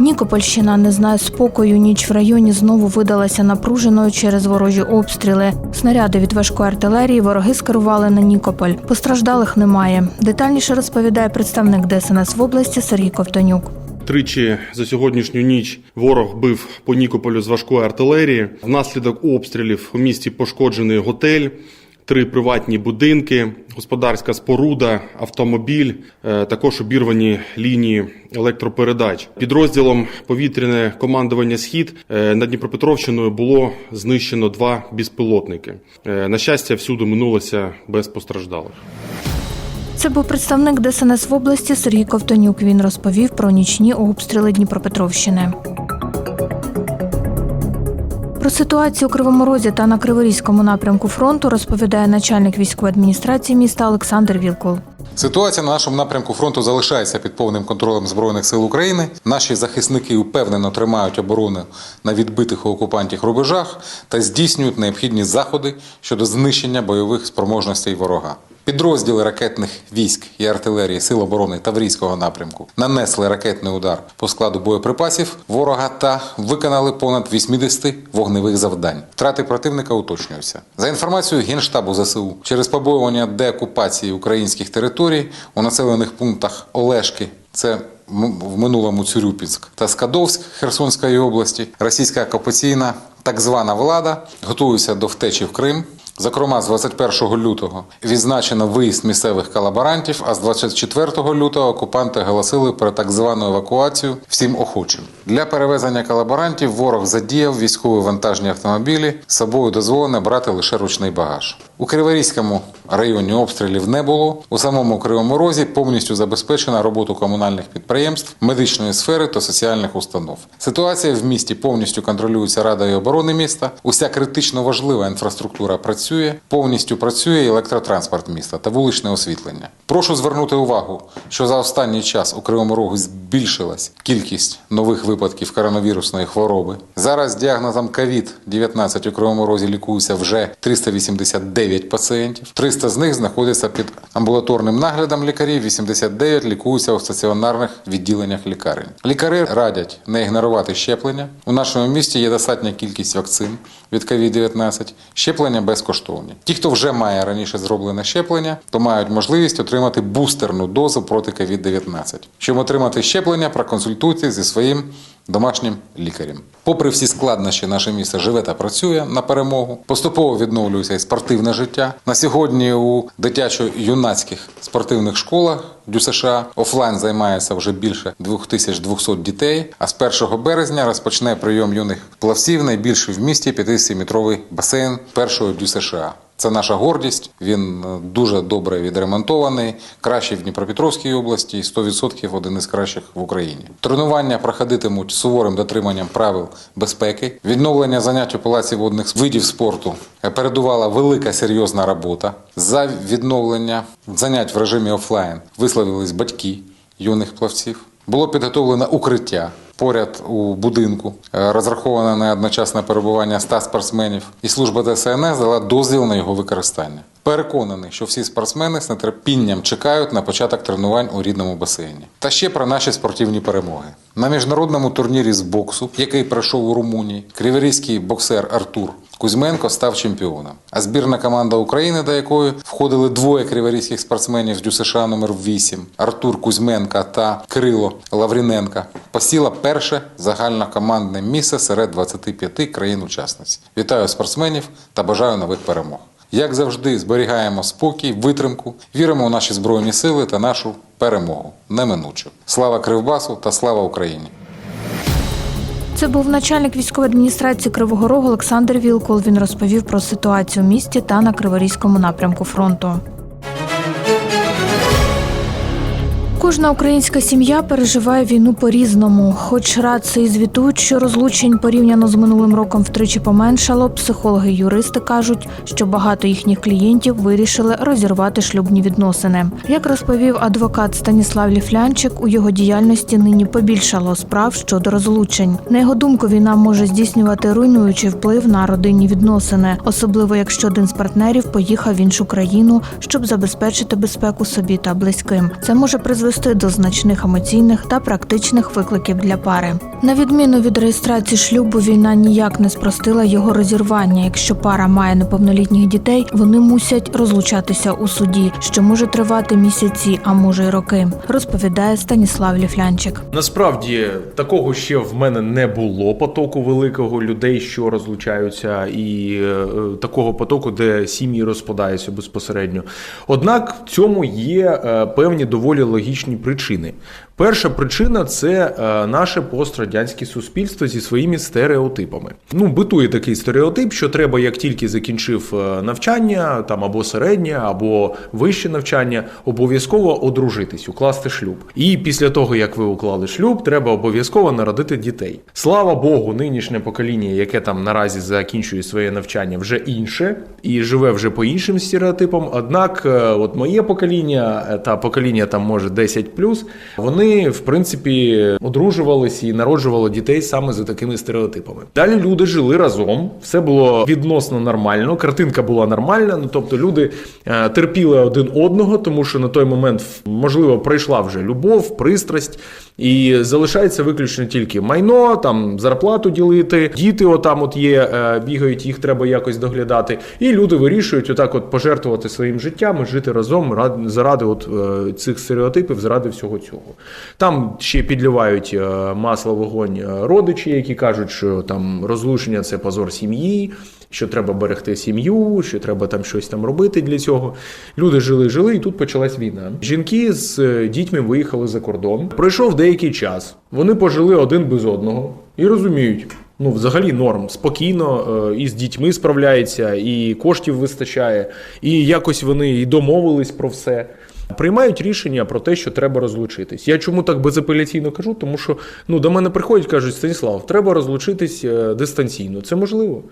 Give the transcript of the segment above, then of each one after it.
Нікопольщина не знає спокою. Ніч в районі знову видалася напруженою через ворожі обстріли. Снаряди від важкої артилерії вороги скерували на Нікополь. Постраждалих немає. Детальніше розповідає представник ДСНС в області Сергій Ковтонюк. Тричі за сьогоднішню ніч ворог бив по Нікополю з важкої артилерії. Внаслідок обстрілів у місті пошкоджений готель, три приватні будинки, господарська споруда, автомобіль, е, також обірвані лінії електропередач. Підрозділом повітряне командування Схід е, над Дніпропетровщиною було знищено два безпілотники. Е, На щастя, всюди минулося без постраждалих. Це був представник ДСНС в області Сергій Ковтонюк. Він розповів про нічні обстріли Дніпропетровщини. Про ситуацію у Кривому Розі та на Криворізькому напрямку фронту розповідає начальник військової адміністрації міста Олександр Вілкул. Ситуація на нашому напрямку фронту залишається під повним контролем збройних сил України. Наші захисники упевнено тримають оборону на відбитих окупантів рубежах та здійснюють необхідні заходи щодо знищення бойових спроможностей ворога. Підрозділи ракетних військ і артилерії Сил оборони Таврійського напрямку нанесли ракетний удар по складу боєприпасів ворога та виконали понад 80 вогневих завдань. Втрати противника уточнюються. За інформацією Генштабу ЗСУ, через побоювання деокупації українських територій у населених пунктах Олешки. Це в минулому Цюрюпінськ та Скадовськ Херсонської області. Російська окупаційна так звана влада готується до втечі в Крим. Зокрема, з 21 лютого відзначено виїзд місцевих колаборантів, а з 24 лютого окупанти оголосили про так звану евакуацію всім охочим. Для перевезення колаборантів ворог задіяв військові вантажні автомобілі. З собою дозволено брати лише ручний багаж. У Криворізькому районі обстрілів не було. У самому Кривому Розі повністю забезпечена роботу комунальних підприємств, медичної сфери та соціальних установ. Ситуація в місті повністю контролюється Радою оборони міста. Уся критично важлива інфраструктура працює, повністю працює електротранспорт міста та вуличне освітлення. Прошу звернути увагу, що за останній час у Кривому Рогу збільшилась кількість нових випадків коронавірусної хвороби. Зараз діагнозом COVID-19 у Кривому Розі лікуються вже 389 пацієнтів. 300 з них знаходяться під амбулаторним наглядом лікарів, 89 лікуються у стаціонарних відділеннях лікарень. Лікарі радять не ігнорувати щеплення. У нашому місті є достатня кількість вакцин від COVID-19. Щеплення безкоштовні. Ті, хто вже має раніше зроблене щеплення, то мають можливість отримати бустерну дозу проти COVID-19. Щоб отримати щеплення, проконсультуйтесь зі своїм домашнім лікарем. Попри всі складнощі, наше місто живе та працює на перемогу. Поступово відновлюється і спортивне життя. На сьогодні у дитячо-юнацьких спортивних школах ДЮСШ офлайн займається вже більше 2200 дітей. А з 1 березня розпочне прийом юних плавців найбільший в місті 50-метровий басейн першого ДЮСШ. Це наша гордість. Він е, дуже добре відремонтований, кращий в Дніпропетровській області, і 100% один із кращих в Україні. Тренування проходитимуть суворим дотриманням правил безпеки. Відновлення занять у палаці водних видів спорту е, передувала велика серйозна робота. За відновлення занять в режимі офлайн висловились батьки юних плавців. Було підготовлено укриття поряд у будинку, е, розраховане на одночасне перебування 100 спортсменів, і служба ДСНС дала дозвіл на його використання. Переконаний, що всі спортсмени з нетерпінням чекають на початок тренувань у рідному басейні. Та ще про наші спортивні перемоги. На міжнародному турнірі з боксу, який пройшов у Румунії, криворізький боксер Артур Кузьменко став чемпіоном. А збірна команда України, до якої входили двоє криворізьких спортсменів з ДЮСШ номер 8 Артур Кузьменка та Кирило Лавріненка, посіла перше загальнокомандне місце серед 25 країн-учасниць. Вітаю спортсменів та бажаю нових перемог. Як завжди, зберігаємо спокій, витримку, віримо у наші збройні сили та нашу перемогу неминучу. Слава Кривбасу та слава Україні! Це був начальник військової адміністрації Кривого Рогу Олександр Вілкол. Він розповів про ситуацію в місті та на Криворізькому напрямку фронту. Кожна українська сім'я переживає війну по-різному. Хоч радці і звітують, що розлучень порівняно з минулим роком втричі поменшало, психологи й юристи кажуть, що багато їхніх клієнтів вирішили розірвати шлюбні відносини. Як розповів адвокат Станіслав Ліфлянчик, у його діяльності нині побільшало справ щодо розлучень. На його думку, війна може здійснювати руйнуючий вплив на родинні відносини, особливо якщо один з партнерів поїхав в іншу країну, щоб забезпечити безпеку собі та близьким. Це може призвести до значних емоційних та практичних викликів для пари. На відміну від реєстрації шлюбу, війна ніяк не спростила його розірвання. Якщо пара має неповнолітніх дітей, вони мусять розлучатися у суді, що може тривати місяці, а може й роки, розповідає Станіслав Ліфлянчик. Насправді такого ще в мене не було потоку великого людей, що розлучаються, і е, такого потоку, де сім'ї розпадаються безпосередньо. Однак в цьому є е, певні доволі логічні причини. Перша причина це е, наше пострадянське суспільство зі своїми стереотипами. Ну, битує такий стереотип, що треба, як тільки закінчив е, навчання, там або середнє, або вище навчання, обов'язково одружитись, укласти шлюб. І після того, як ви уклали шлюб, треба обов'язково народити дітей. Слава Богу, нинішнє покоління, яке там наразі закінчує своє навчання, вже інше і живе вже по іншим стереотипам. Однак, е, от моє покоління та покоління там може 10+, вони в принципі одружувалися і народжували дітей саме за такими стереотипами. Далі люди жили разом, все було відносно нормально, картинка була нормальна. Ну тобто люди е, терпіли один одного, тому що на той момент можливо пройшла вже любов, пристрасть. І залишається виключно тільки майно, там зарплату ділити, діти отам от є, е, бігають, їх треба якось доглядати. І люди вирішують отак от пожертвувати своїм життям, жити разом рад- заради от е, цих стереотипів, заради всього цього. Там ще підливають е, масло вогонь родичі, які кажуть, що там розлучення це позор сім'ї. Що треба берегти сім'ю, що треба там щось там робити для цього. Люди жили, жили, і тут почалась війна. Жінки з е, дітьми виїхали за кордон. Пройшов деякий час. Вони пожили один без одного і розуміють. Ну, взагалі норм, спокійно е, і з дітьми справляється, і коштів вистачає, і якось вони і домовились про все. Приймають рішення про те, що треба розлучитись. Я чому так безапеляційно кажу? Тому що ну, до мене приходять, кажуть, Станіслав, треба розлучитись е, дистанційно. Це можливо.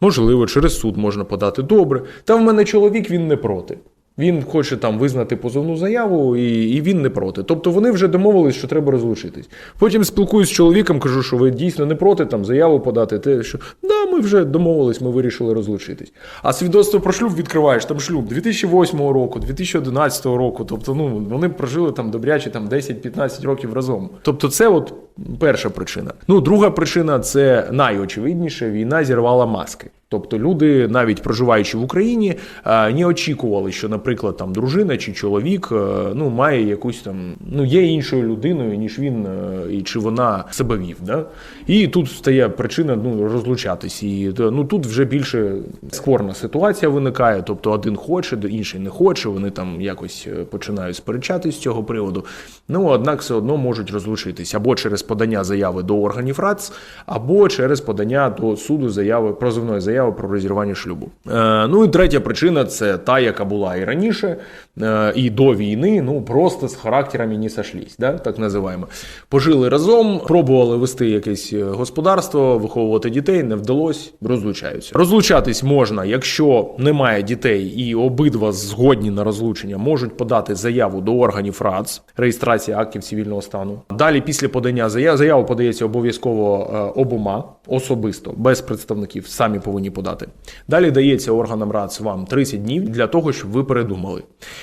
Можливо, через суд можна подати. Добре. Та в мене чоловік він не проти. Він хоче там визнати позовну заяву, і, і він не проти. Тобто вони вже домовились, що треба розлучитись. Потім спілкуюсь з чоловіком, кажу, що ви дійсно не проти там заяву подати. Те, що да, ми вже домовились, ми вирішили розлучитись. А свідоцтво про шлюб відкриваєш там шлюб 2008 року, 2011 року. Тобто, ну вони прожили там добряче там 10-15 років разом. Тобто, це от перша причина. Ну, друга причина це найочевидніше: війна зірвала маски. Тобто люди, навіть проживаючи в Україні, е, не очікували, що, наприклад, там дружина чи чоловік е, ну має якусь там ну є іншою людиною, ніж він е, і чи вона себе вів. Да? І тут стає причина ну розлучатись. І ну тут вже більше скорна ситуація виникає. Тобто один хоче, інший не хоче. Вони там якось починають сперечатись з цього приводу. Ну однак все одно можуть розлучитись або через подання заяви до органів РАЦ, або через подання до суду заяви прозовної заяви про розірвання шлюбу. Е, ну і третя причина це та, яка була і раніше, е, і до війни. Ну просто з характерами не сошлись, да, так називаємо. Пожили разом, пробували вести якесь е, господарство, виховувати дітей, не вдалося, розлучаються. Розлучатись можна, якщо немає дітей і обидва згодні на розлучення, можуть подати заяву до органів РАЦ, реєстрація актів цивільного стану. Далі, після подання заяв, заява подається обов'язково обома особисто, без представників, самі повинні подати. Далі дається органам РАЦ вам 30 днів для того, щоб ви передумали.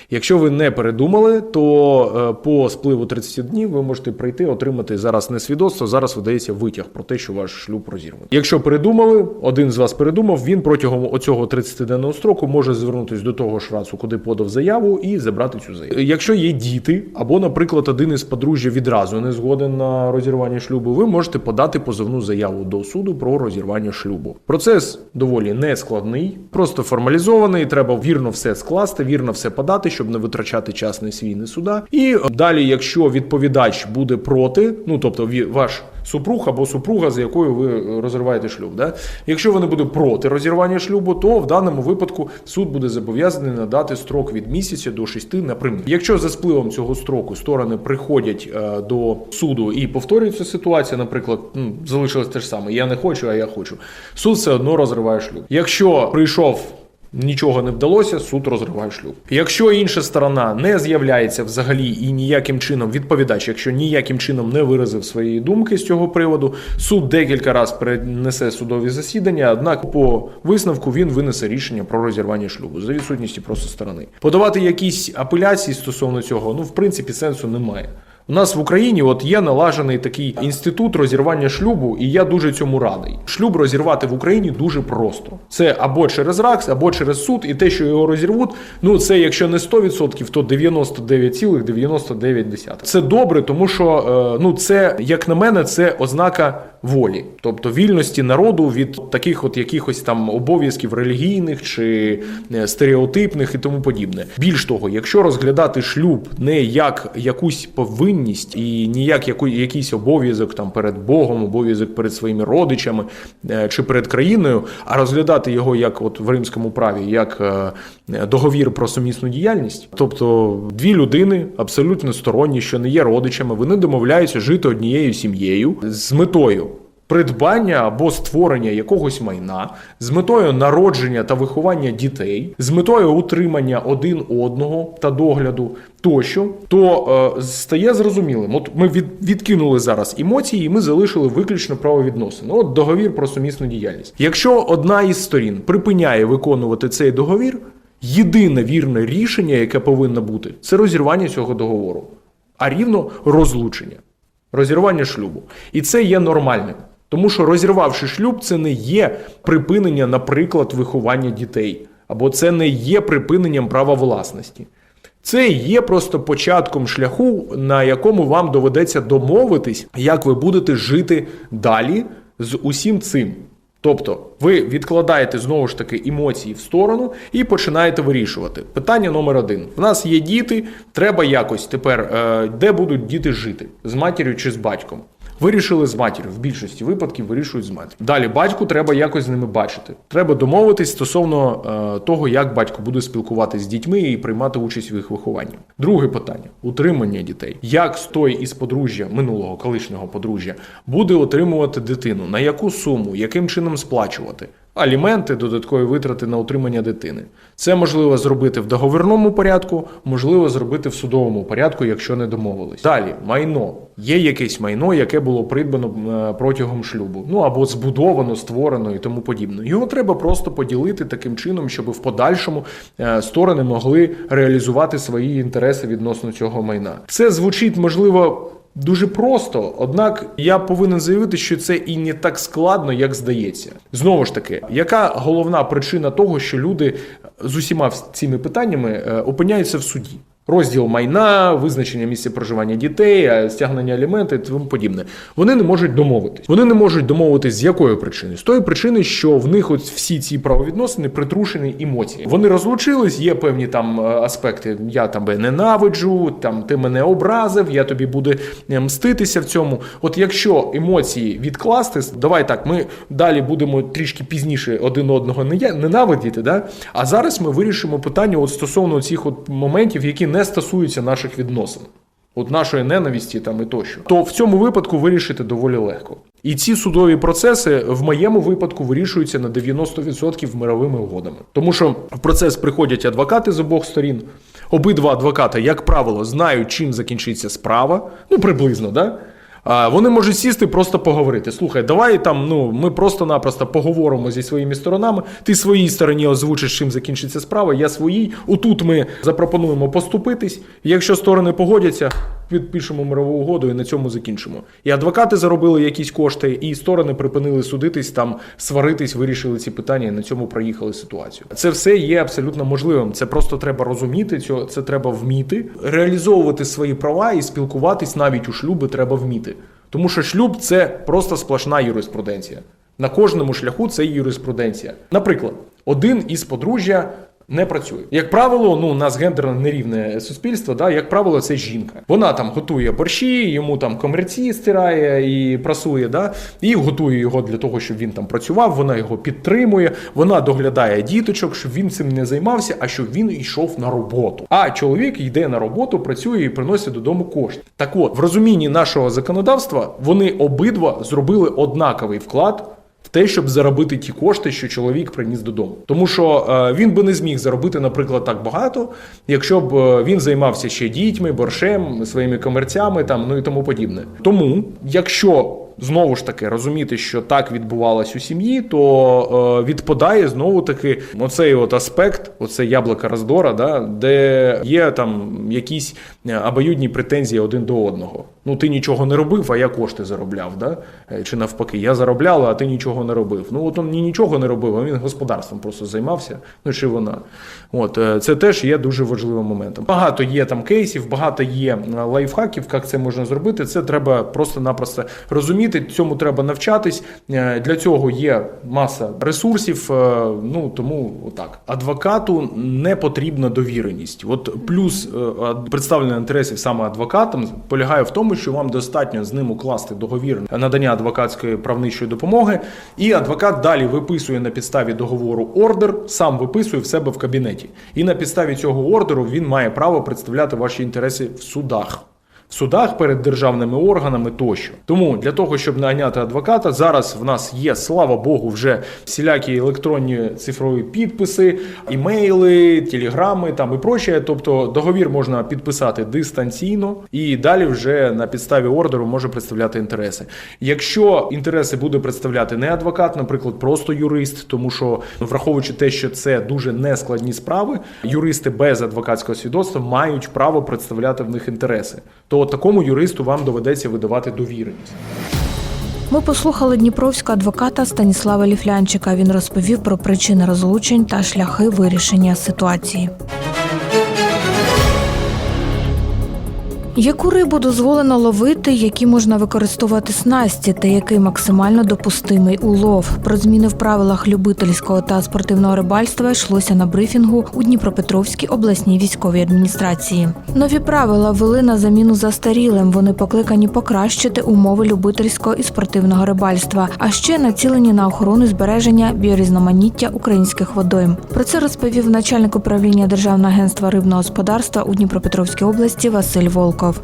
Якщо ви не передумали, то е, по спливу 30 днів ви можете прийти, отримати зараз не свідоцтво, зараз видається витяг про те, що ваш шлюб розірваний. Якщо передумали, один з вас передумав, він протягом оцього 30-денного строку може звернутися до того ж РАЦу, куди подав заяву, і забрати цю заяву. Якщо є діти, або, наприклад, один із подружжя відразу не згоден на розірвання шлюбу, ви можете подати позовну заяву до суду про розірвання шлюбу. Процес доволі нескладний, просто формалізований. Треба вірно все скласти, вірно все подати, щоб не витрачати час на свій не суда. І далі, якщо відповідач буде проти, ну тобто ваш супруг або супруга, з якою ви е, розриваєте шлюб. Да? Якщо вони будуть проти розірвання шлюбу, то в даному випадку суд буде зобов'язаний надати строк від місяця до шести на. Якщо за спливом цього строку сторони приходять е, до суду і повторюється ситуація, наприклад, ну, залишилось те ж саме, я не хочу, а я хочу. Суд все одно розриває шлюб. Якщо прийшов Нічого не вдалося, суд розриває шлюб. Якщо інша сторона не з'являється взагалі і ніяким чином відповідач, якщо ніяким чином не виразив своєї думки з цього приводу, суд декілька разів перенесе судові засідання. Однак по висновку він винесе рішення про розірвання шлюбу за відсутністю просто сторони. Подавати якісь апеляції стосовно цього, ну в принципі сенсу немає. У нас в Україні от є налажений такий інститут розірвання шлюбу, і я дуже цьому радий. Шлюб розірвати в Україні дуже просто. Це або через РАКС, або через суд, і те, що його розірвуть, ну це якщо не 100%, то 99,99%. Це добре, тому що е, ну це, як на мене, це ознака волі, тобто вільності народу від таких от якихось там обов'язків релігійних чи е, стереотипних і тому подібне. Більш того, якщо розглядати шлюб не як якусь повинність і ніяк якийсь обов'язок там перед Богом, обов'язок перед своїми родичами е, чи перед країною, а розглядати його як от в римському праві, як е, договір про сумісну діяльність, тобто дві людини абсолютно сторонні, що не є родичами, вони домовляються жити однією сім'єю з метою придбання або створення якогось майна з метою народження та виховання дітей, з метою утримання один одного та догляду тощо, то е, стає зрозумілим. От ми від, відкинули зараз емоції, і ми залишили виключно правовідносини. От договір про сумісну діяльність. Якщо одна із сторін припиняє виконувати цей договір, єдине вірне рішення, яке повинно бути, це розірвання цього договору, а рівно розлучення розірвання шлюбу. І це є нормальним. Тому що розірвавши шлюб, це не є припинення, наприклад, виховання дітей, або це не є припиненням права власності. Це є просто початком шляху, на якому вам доведеться домовитись, як ви будете жити далі з усім цим. Тобто ви відкладаєте знову ж таки емоції в сторону і починаєте вирішувати. Питання номер один: в нас є діти, треба якось тепер, е, де будуть діти жити з матір'ю чи з батьком. Вирішили з матір'ю. В більшості випадків вирішують з матір'ю. Далі батьку треба якось з ними бачити. Треба домовитись стосовно е, того, як батько буде спілкуватися з дітьми і приймати участь в їх вихованні. Друге питання утримання дітей. Як той із подружжя минулого колишнього подружжя буде отримувати дитину? На яку суму, яким чином сплачувати? Аліменти, додаткові витрати на утримання дитини. Це можливо зробити в договірному порядку, можливо зробити в судовому порядку, якщо не домовились. Далі майно. Є якесь майно, яке було придбано е, протягом шлюбу, ну або збудовано, створено і тому подібне. Його треба просто поділити таким чином, щоб в подальшому е, сторони могли реалізувати свої інтереси відносно цього майна. Це звучить можливо. Дуже просто, однак я повинен заявити, що це і не так складно, як здається. Знову ж таки, яка головна причина того, що люди з усіма цими питаннями е, опиняються в суді? Розділ майна, визначення місця проживання дітей, е, стягнення аліменти тому подібне. Вони не можуть домовитись. Вони не можуть домовитись з якої причини? З тої причини, що в них от всі ці правовідносини притрушені емоції. Вони розлучились, є певні там е, аспекти. Я тебе ненавиджу, там ти мене образив, я тобі буду е, мститися в цьому. От якщо емоції відкласти, давай так, ми далі будемо трішки пізніше один одного ненавидіти. Да? А зараз ми вирішимо питання от стосовно цих от моментів, які не стосуються наших відносин. От нашої ненависті там і тощо, то в цьому випадку вирішити доволі легко. І ці судові процеси в моєму випадку вирішуються на 90% мировими угодами. Тому що в процес приходять адвокати з обох сторін. Обидва адвокати, як правило, знають, чим закінчиться справа. Ну, приблизно, да? Вони можуть сісти просто поговорити. Слухай, давай там, ну ми просто-напросто поговоримо зі своїми сторонами. Ти своїй стороні озвучиш, чим закінчиться справа. Я своїй. Отут ми запропонуємо поступитись. Якщо сторони погодяться, підпишемо мирову угоду і на цьому закінчимо. І адвокати заробили якісь кошти, і сторони припинили судитись, там сваритись, вирішили ці питання і на цьому проїхали ситуацію. Це все є абсолютно можливим. Це просто треба розуміти, це треба вміти, реалізовувати свої права і спілкуватись навіть у шлюби треба вміти. Тому що шлюб це просто сплошна юриспруденція. На кожному шляху це юриспруденція. Наприклад, один із подружжя Не працює. Як правило, ну у нас гендерно нерівне суспільство, да, як правило, це жінка. Вона там готує борщі, йому там комерції стирає і прасує, да, і готує його для того, щоб він там працював. Вона його підтримує, вона доглядає діточок, щоб він цим не займався, а щоб він йшов на роботу. А чоловік йде на роботу, працює і приносить додому кошти. Так от, в розумінні нашого законодавства вони обидва зробили однаковий вклад те, щоб заробити ті кошти, що чоловік приніс додому. Тому що е, він би не зміг заробити, наприклад, так багато, якщо б е, він займався ще дітьми, боршем, своїми комерцями там ну і тому подібне. Тому, якщо Знову ж таки розуміти, що так відбувалось у сім'ї, то е, відпадає знову таки оцей от аспект, оце яблука роздора, да, де є там якісь е, обоюдні претензії один до одного. Ну ти нічого не робив, а я кошти заробляв. Да? Е, Чи навпаки, я заробляла, а ти нічого не робив. Ну от він ні нічого не робив, а він господарством просто займався. Ну чи вона. От е, це теж є дуже важливим моментом. Багато є там кейсів, багато є е, лайфхаків, як це можна зробити. Це треба просто-напросто розуміти. Цьому треба навчатись. Е, Для цього є маса ресурсів. е, Ну тому отак. Адвокату не потрібна довіреність. От плюс е, представлення інтересів саме адвокатом полягає в тому, що вам достатньо з ним укласти договір надання адвокатської правничої допомоги, і адвокат далі виписує на підставі договору ордер, сам виписує в себе в кабінеті. І на підставі цього ордеру він має право представляти ваші інтереси в судах. В судах перед державними органами тощо. Тому для того, щоб найняти адвоката, зараз в нас є, слава Богу, вже всілякі електронні цифрові підписи, імейли, телеграми там і прочее. Тобто договір можна підписати дистанційно і далі вже на підставі ордеру може представляти інтереси. Якщо інтереси буде представляти не адвокат, наприклад, просто юрист, тому що враховуючи те, що це дуже нескладні справи, юристи без адвокатського свідоцтва мають право представляти в них інтереси. То такому юристу вам доведеться видавати довіреність. Ми послухали дніпровського адвоката Станіслава Ліфлянчика. Він розповів про причини розлучень та шляхи вирішення ситуації. Яку рибу дозволено ловити, які можна використовувати снасті, та який максимально допустимий улов? Про зміни в правилах любительського та спортивного рибальства йшлося на брифінгу у Дніпропетровській обласній військовій адміністрації. Нові правила ввели на заміну застарілим. Вони покликані покращити умови любительського і спортивного рибальства, а ще націлені на охорону збереження біорізноманіття українських водойм. Про це розповів начальник управління Державного агентства рибного господарства у Дніпропетровській області Василь Волков.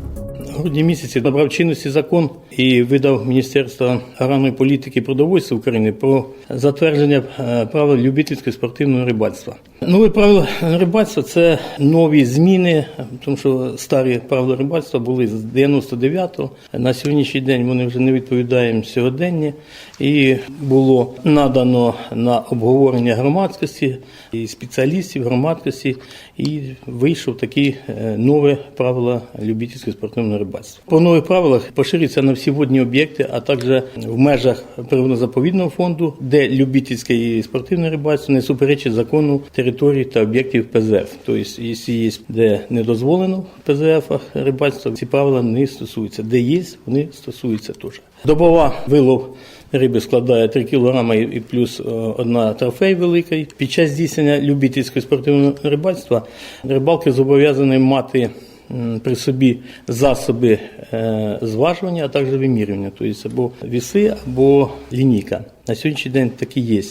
В грудні місяці набрав чинності закон і видав Міністерство аграрної політики і продовольства України про затвердження е, правил любительського спортивного рибальства. Нові правила рибальства це нові зміни, тому що старі правила рибальства були з 99-го. На сьогоднішній день вони вже не відповідають сьогоденні, і було надано на обговорення громадськості і спеціалістів громадськості, і вийшов такі е, нові правила любительського спортивного рибальства. По нових правилах поширюється на всі водні об'єкти, а також в межах природно-заповідного фонду, де любительське і спортивне рибальство не суперечить закону територій та об'єктів ПЗФ. Тобто, якщо є де не дозволено в ПЗФах рибальство, ці правила не стосуються. Де є, вони стосуються теж. Добова вилов риби складає 3 кг і плюс е, одна трофей великий. Під час здійснення любительського спортивного рибальства рибалки зобов'язані мати при собі засоби е, зважування, а також вимірювання, тобто або віси, або лінійка. На сьогоднішній день такі є.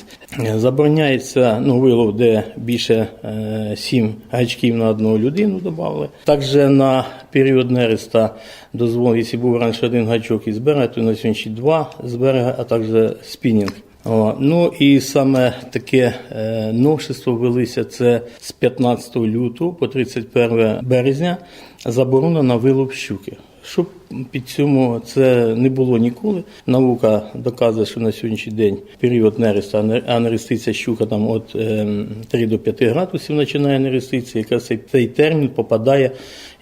Забороняється ну, вилов, де більше е, 7 гачків на одну людину додали. Також на період нереста дозволено, якщо був раніше один гачок із берега, то на сьогодні два з берега, а також спінінг. О, ну і саме таке е, новшество ввелися це з 15 лютого по 31 березня заборона на вилов щуки. Щоб під цьому це не було ніколи. Наука доказує, що на сьогоднішній день період нереста, а нереститься щука там е, 3 до 5 градусів починає нереститися. Якраз цей, цей термін попадає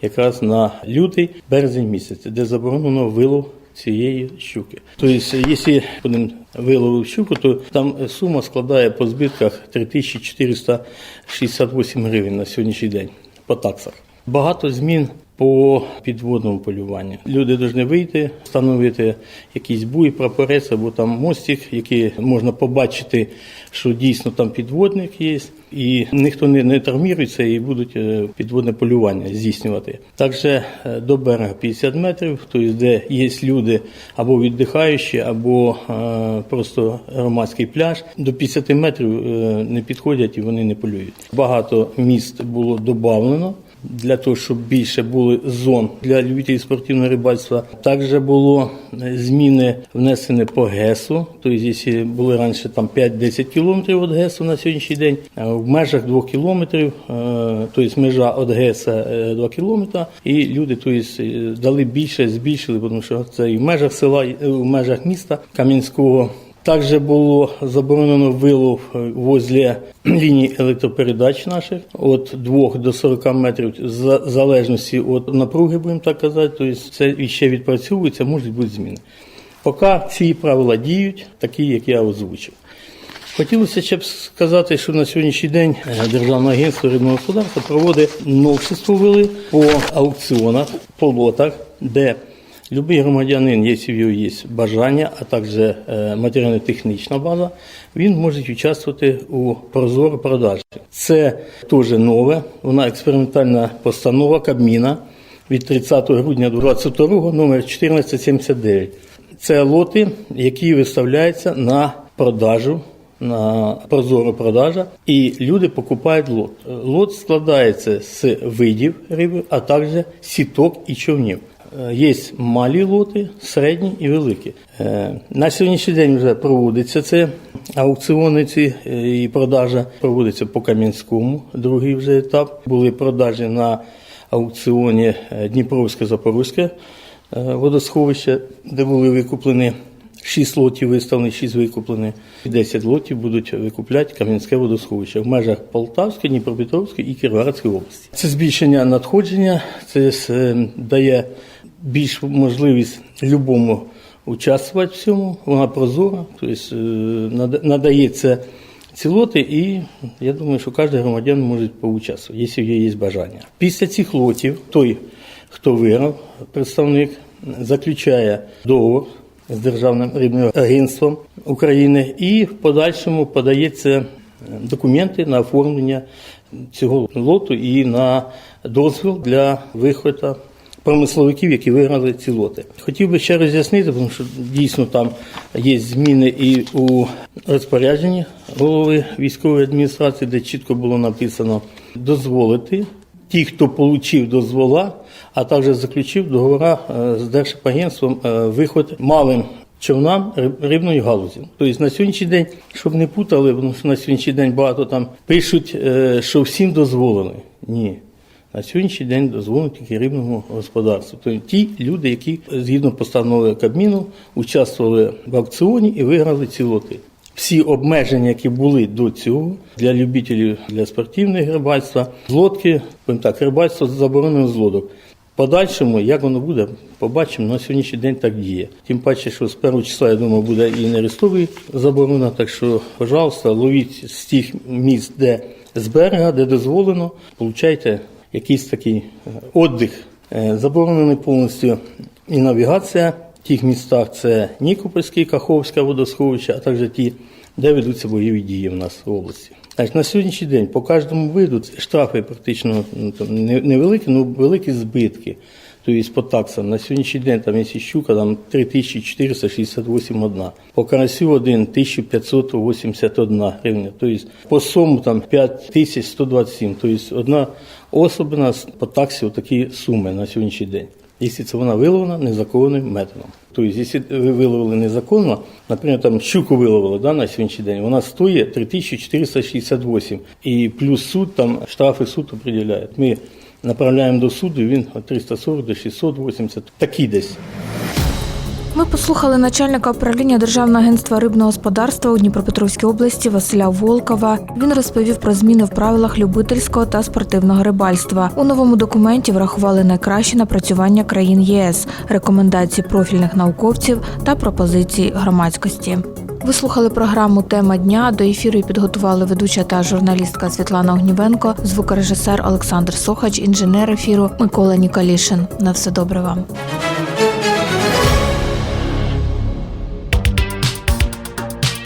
якраз на лютий березень місяць, де заборонено вилов цієї щуки. Тобто, якщо будемо виловив щуку, то там сума складає по збитках 3468 гривень на сьогоднішній день по таксах. Багато змін по підводному полюванню. Люди повинні вийти, встановити якийсь буй, прапорець або там мостик, який можна побачити, що дійсно там підводник є, і ніхто не, не травмірується і будуть е, підводне полювання здійснювати. Також е, до берега 50 метрів, тобто де є люди або віддихаючі, або е, просто громадський пляж. До 50 метрів не підходять і вони не полюють. Багато міст було додано для того, щоб більше було зон для любителів спортивного рибальства. Також було е, зміни внесені по ГЕСу. Тобто, якщо були раніше там 5-10 кілометрів від ГЕСу на сьогоднішній день, е, в межах 2 кілометрів, е, тобто межа від ГЕСа е, 2 кілометри, і люди тобто, дали більше, збільшили, тому що це і в межах села, і в межах міста Кам'янського. Також було заборонено вилов е, возле ліній електропередач наших від 2 до 40 метрів, в залежності від напруги, будемо так казати. Тобто це іще відпрацьовується, можуть бути зміни. Поки ці правила діють, такі, як я озвучив. Хотілося ще б сказати, що на сьогоднішній день е, Державне агентство рибного господарства проводить новшество ввели по аукціонах, по лотах, де Любий громадянин, якщо в його є бажання, а також е, матеріально-технічна база, він може участвувати у прозоро продажі. Це теж нове, вона експериментальна постанова Кабміна від 30 грудня 2022 номер 1479. Це лоти, які виставляються на продажу. На прозору продажа, і люди покупають лот. Лот складається з видів риби, а також сіток і човнів. Е, Є малі лоти, середні і великі. Е, На сьогоднішній день вже проводиться це аукціони ці е, і продажа проводиться по Кам'янському, другий вже етап. Були продажі на аукціоні Дніпровське-Запорозьке водосховище, де були викуплені 6 лотів виставлені, 6 викуплені. 10 лотів будуть викупляти Кам'янське водосховище в межах Полтавської, Дніпропетровської і Кіровоградської області. Це збільшення надходження, це дає більш можливість любому участвувати в цьому. Вона прозора, тобто е, надається ці лоти, і я думаю, що кожен громадян може поучаствувати, якщо є бажання. Після цих лотів той, хто виграв, представник, заключає договор з Державним рибним агентством України і в подальшому подається документи на оформлення цього лоту і на дозвіл для виходу промисловиків, які виграли ці лоти. Хотів би ще роз'яснити, тому що дійсно там є зміни і у розпорядженні голови військової адміністрації, де чітко було написано дозволити ті, хто отримав дозвола, а також заключив договора е, з Держагентством е, виход малим човнам рибної галузі. Тобто на сьогоднішній день, щоб не путали, тому що на сьогоднішній день багато там пишуть, е, що всім дозволили. Ні. На сьогоднішній день дозволено тільки рибному господарству. Тобто ті люди, які згідно постанови Кабміну участвували в аукціоні і виграли ці лоти. Всі обмеження, які були до цього для любителів для спортивного рибальства, з лодки, так, рибальство заборонено з лодок. Подальшому, як воно буде, побачимо. На сьогоднішній день так діє. Тим паче, що з першого числа, я думаю, буде і нерестовий заборона. Так що, пожалуйста, ловіть з тих місць, де з берега, де дозволено, получайте якийсь такий е, віддих. Е, Заборонений повністю і навігація. В тих містах це Нікопольське, Каховське водосховище, а також ті, де ведуться бойові дії в нас в області. Значить, на сьогоднішній день по кожному виду штрафи практично ну, там, невеликі, але великі збитки. Тобто по таксам на сьогоднішній день, там, якщо щука, там 3468 одна. По карасю один 1581 гривня. Тобто по суму там 5127. Тобто одна особина по таксі такі суми на сьогоднішній день. Якщо це вона виловлена незаконним методом. Тобто, якщо ви виловили незаконно, наприклад, там щуку виловили да, на сьогоднішній день, вона стоїть 3468. І плюс суд, там штрафи суд определяє. Ми направляємо до суду, він від 340 до 680. Такі десь. Ми послухали начальника управління Державного агентства рибного господарства у Дніпропетровській області Василя Волкова. Він розповів про зміни в правилах любительського та спортивного рибальства. У новому документі врахували найкращі напрацювання країн ЄС, рекомендації профільних науковців та пропозиції громадськості. Ви слухали програму Тема дня. До ефіру підготували ведуча та журналістка Світлана Огнівенко, звукорежисер Олександр Сохач, інженер ефіру Микола Нікалішин. На все добре вам.